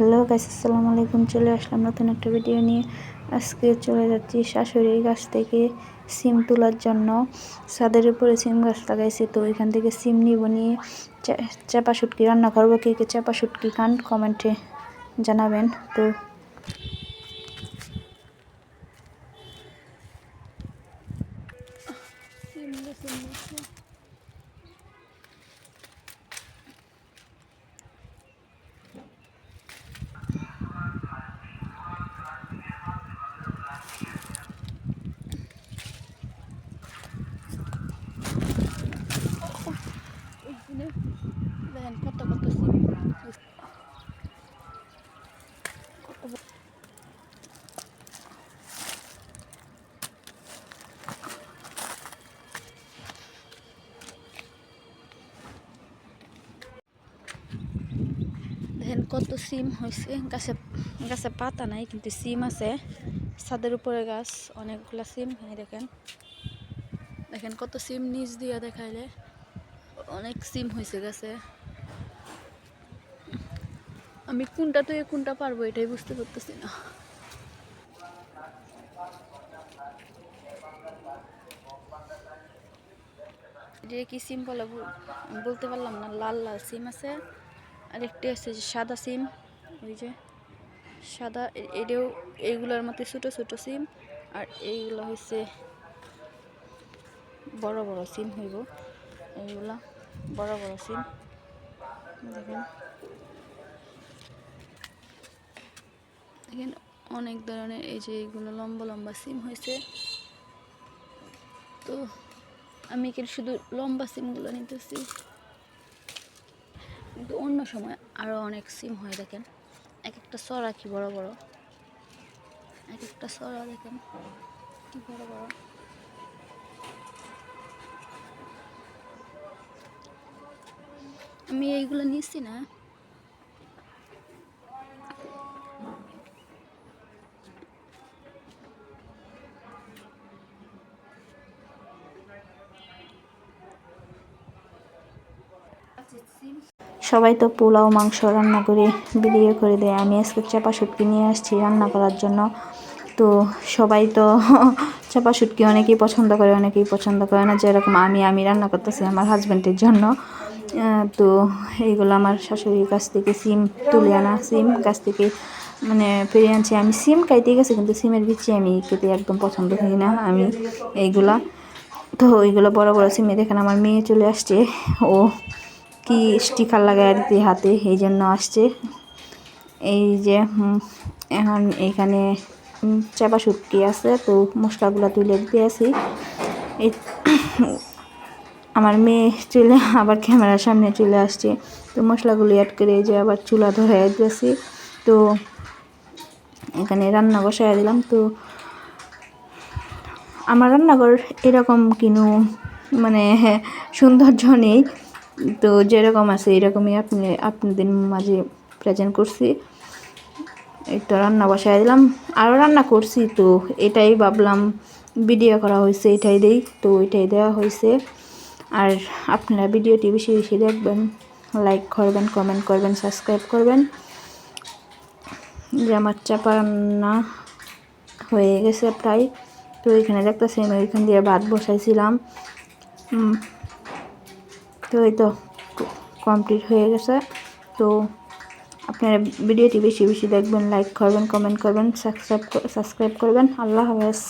Hello guys, আসসালামু আলাইকুম। চলে আসলাম নতুন একটা ভিডিও নিয়ে। আজকে চলে যাচ্ছি শাশুড়ির গাছ থেকে সিম তোলার জন্য। ছাদের উপরে সিম গাছ লাগাইছে, তো এখান থেকে সিম নিব নিয়ে চাপা শুটকি রান্না করব। কে কে চাপা শুটকি খান কমেন্টে জানাবেন। তো দেখেন কত কত সিম দেখেন কত সিম হয়েছে গাছে গাছে পাতা নাই, কিন্তু সিম আছে। ছাদের উপরে গাছ, অনেকগুলা সিম এই দেখেন। দেখেন কত সিম নিচ দিয়ে দেখাইলে। অনেক সিম হয়েছে গাছে। আমি কোনটা তো কোনটা পারব এটাই বুঝতে পারতেছি না। এটা কি সিম বলে বল- বলতে পারলাম না, লাল লাল সিম আছে। আর একটি আছে যে সাদা সিম, ওই যে সাদা এটাও এইগুলোর মধ্যে ছোটো ছোটো সিম। আর এইগুলো হচ্ছে বড় বড় সিম হইব। এইগুলা বড় বড় সিম। দেখেন। দেখেন অনেক ধরনের এই যে এইগুলো লম্বা লম্বা সিম হয়েছে। তো আমি কি শুধু লম্বা সিমগুলো নিতেছি। কিন্তু অন্য সময় আরও অনেক সিম হয় দেখেন। এক একটা সরা কি বড় বড়। এক একটা সরা দেখেন কি বড় বড়। আমি এইগুলো নিচ্ছি না। সবাই তো পোলাও, মাংস রান্না করে বিলিয়ে করে দেয়। আমি আজকে চাপা শুটকি নিয়ে আসছি রান্না করার জন্য। তো সবাই তো চাপা শুটকি অনেকেই পছন্দ করে, অনেকেই পছন্দ করে না। যেরকম আমি আমি রান্না করতেছি আমার হাজব্যান্ডের জন্য। তো এইগুলো আমার শাশুড়ির কাছ থেকে সিম তুলে আনা, সিম কাছ থেকে মানে ফিরে আনছি। আমি সিম খাইতে গেছি, কিন্তু সিমের বিচি আমি খেতে একদম পছন্দ করি না আমি এইগুলা। তো ওইগুলো বড় বড় সিমে দেখেন আমার মেয়ে চলে আসছে। ও কি স্টিকার লাগাই দিতে হাতে এই জন্য আসছে। এই যে এখন এইখানে উম, চাপা শুটকি আছে তো মশলাগুলো তুলে দিতে আছি এই আমার মেয়ে চলে আবার ক্যামেরার সামনে চলে আসছে। তো মশলাগুলো অ্যাড করে যে আবার চুলা ধরে দিয়েছি। তো এখানে রান্না বসাই দিলাম। তো আমার রান্নাঘর এরকম কিনু মানে হ্যাঁ, সৌন্দর্য নেই। তো যেরকম আছে, এরকমই আপনি, আপনাদের মাঝে প্রেজেন্ট করছি। তো রান্না বসাই দিলাম। আরও রান্না করছি তো, এটাই ভাবলাম ভিডিও করা হয়েছে, এটাই দেই। তো এটাই দেওয়া হয়েছে। আর আপনারা ভিডিওটি বেশি বেশি দেখবেন লাইক করবেন কমেন্ট করবেন সাবস্ক্রাইব করবেন। যে আমার চাপা রান্না হয়ে গেছে প্রায়। তো এখানে দেখতেছি আমি ওইখান দিয়ে ভাত বসাইছিলাম। তো এই তো কমপ্লিট হয়ে গেছে। তো আপনারা ভিডিওটি বেশি বেশি দেখবেন লাইক করবেন কমেন্ট করবেন সাবস্ক্রাইব সাবস্ক্রাইব করবেন। আল্লাহ হাফেজ।